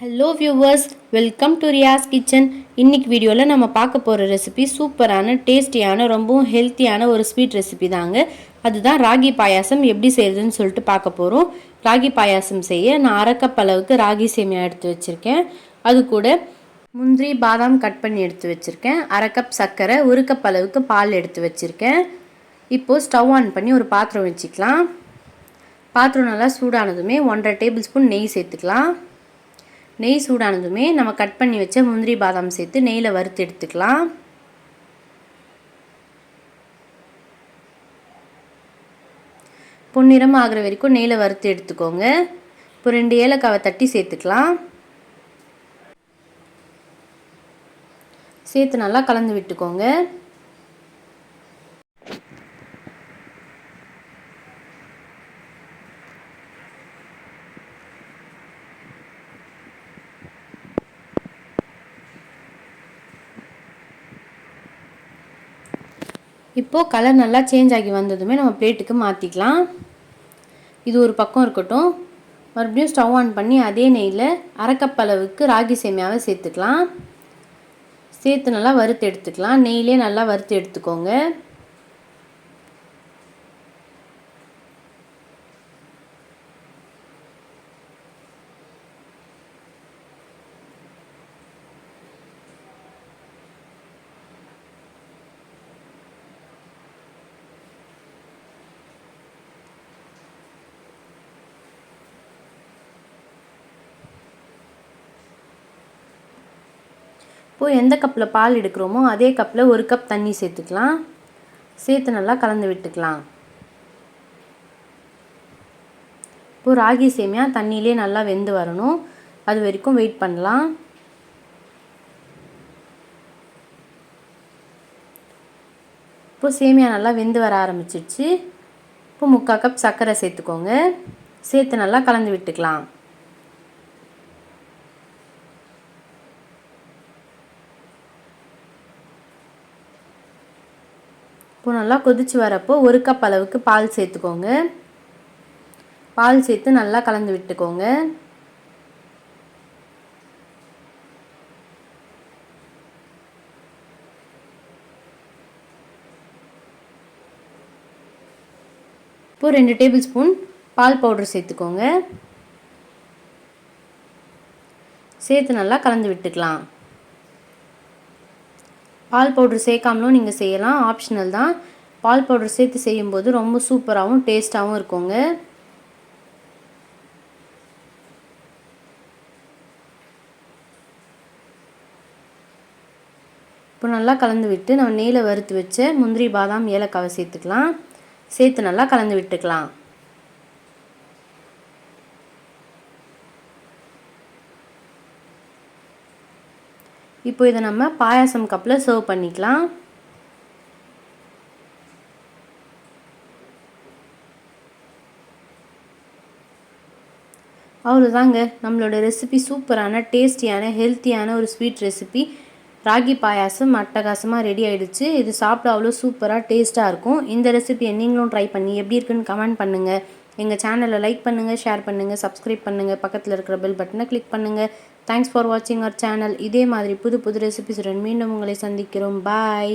Hello viewers welcome to Riyas kitchen இன்னைக்கு வீடியோவில் நம்ம பார்க்க போகிற ரெசிபி சூப்பரான டேஸ்டியான ரொம்பவும் ஹெல்த்தியான ஒரு ஸ்வீட் ரெசிபி தாங்க. அதுதான் ராகி பாயாசம் எப்படி செய்கிறதுன்னு சொல்லிட்டு பார்க்க போகிறோம் ராகி பாயாசம் செய்ய நான் அரைக்கப் அளவுக்கு ராகி சேமியா எடுத்து வச்சுருக்கேன். அது கூட முந்திரி பாதாம் கட் பண்ணி எடுத்து வச்சுருக்கேன். அரை கப் சர்க்கரை ஒரு கப் அளவுக்கு பால் எடுத்து வச்சுருக்கேன். இப்போது ஸ்டவ் ஆன் பண்ணி ஒரு பாத்திரம் வச்சுக்கலாம். பாத்திரம் நல்லா சூடானதுமே ஒன்றரை டேபிள் ஸ்பூன் நெய் சேர்த்துக்கலாம். நெய் சூடானதுமே நம்ம கட் பண்ணி வச்ச முந்திரி பாதாம் சேர்த்து நெய்யில் வறுத்து எடுத்துக்கலாம். பொன்னிறம் ஆகிற வரைக்கும் நெய்யில் வறுத்து எடுத்துக்கோங்க. இப்போ ரெண்டு ஏலக்காவை தட்டி சேர்த்துக்கலாம். சேர்த்து நல்லா கலந்து விட்டுக்கோங்க. இப்போது கலர் நல்லா சேஞ்ச் ஆகி வந்ததுமே நம்ம பிளேட்டுக்கு மாற்றிக்கலாம் இது ஒரு பக்கம் இருக்கட்டும். மறுபடியும் ஸ்டவ் ஆன் பண்ணி அதே நெய்யில் அரைக்கப் அளவுக்கு ராகி சேமியாவை சேர்த்துக்கலாம். சேர்த்து நல்லா வறுத்து எடுத்துக்கலாம். நெய்லே நல்லா வறுத்து எடுத்துக்கோங்க. இப்போது எந்த கப்பில் பால் எடுக்கிறோமோ அதே கப்பில் ஒரு கப் தண்ணி சேர்த்துக்கலாம். சேர்த்து நல்லா கலந்து விட்டுக்கலாம். இப்போது ராகி சேமியா தண்ணியிலே நல்லா வெந்து வரணும். அது வரைக்கும் வெயிட் பண்ணலாம். இப்போ சேமியா நல்லா வெந்து வர ஆரம்பிச்சிடுச்சு இப்போ முக்கால் கப் சர்க்கரை சேர்த்துக்கோங்க. சேர்த்து நல்லா கலந்து விட்டுக்கலாம். இப்போ நல்லா கொதித்து வரப்போ ஒரு கப் அளவுக்கு பால் சேர்த்துக்கோங்க. பால் சேர்த்து நல்லா கலந்து விட்டுக்கோங்க. இப்போ ரெண்டு டேபிள் ஸ்பூன் பால் பவுடர் சேர்த்துக்கோங்க. சேர்த்து நல்லா கலந்து விட்டுக்கலாம். பால் பவுட்ரு சேர்க்காமலும் நீங்கள் செய்யலாம். ஆப்ஷனல் தான். பால் பவுட்ரு சேர்த்து செய்யும்போது ரொம்ப சூப்பராகவும் டேஸ்ட்டாகவும் இருக்குங்க. இப்போ நல்லா கலந்து விட்டு நம்ம நெய்யில் வறுத்து வச்ச முந்திரி பாதாம் ஏலக்காவை சேர்த்துக்கலாம். சேர்த்து நல்லா கலந்து விட்டுக்கலாம். இப்போ இதை நம்ம பாயாசம் கப்பில் சர்வ் பண்ணிக்கலாம். அவ்வளோதாங்க நம்மளோட ரெசிபி சூப்பரான டேஸ்டியான ஹெல்த்தியான ஒரு ஸ்வீட் ரெசிபி ராகி பாயாசம் அட்டகாசமாக ரெடி ஆகிடுச்சு இது சாப்பிட அவ்வளோ சூப்பராக டேஸ்ட்டாக இருக்கும். இந்த ரெசிபியை நீங்களும் ட்ரை பண்ணி எப்படி இருக்குன்னு கமெண்ட் பண்ணுங்கள் எங்கள் சேனலை லைக் பண்ணுங்கள் ஷேர் பண்ணுங்கள் சப்ஸ்கிரைப் பண்ணுங்கள் பக்கத்தில் இருக்கிற பெல் பட்டனை கிளிக் பண்ணுங்கள் தேங்க்ஸ் ஃபார் வாட்சிங் அவர் சேனல் இதே மாதிரி புது புது ரெசிபிஸுடன் மீண்டும் உங்களை சந்திக்கிறோம். பாய்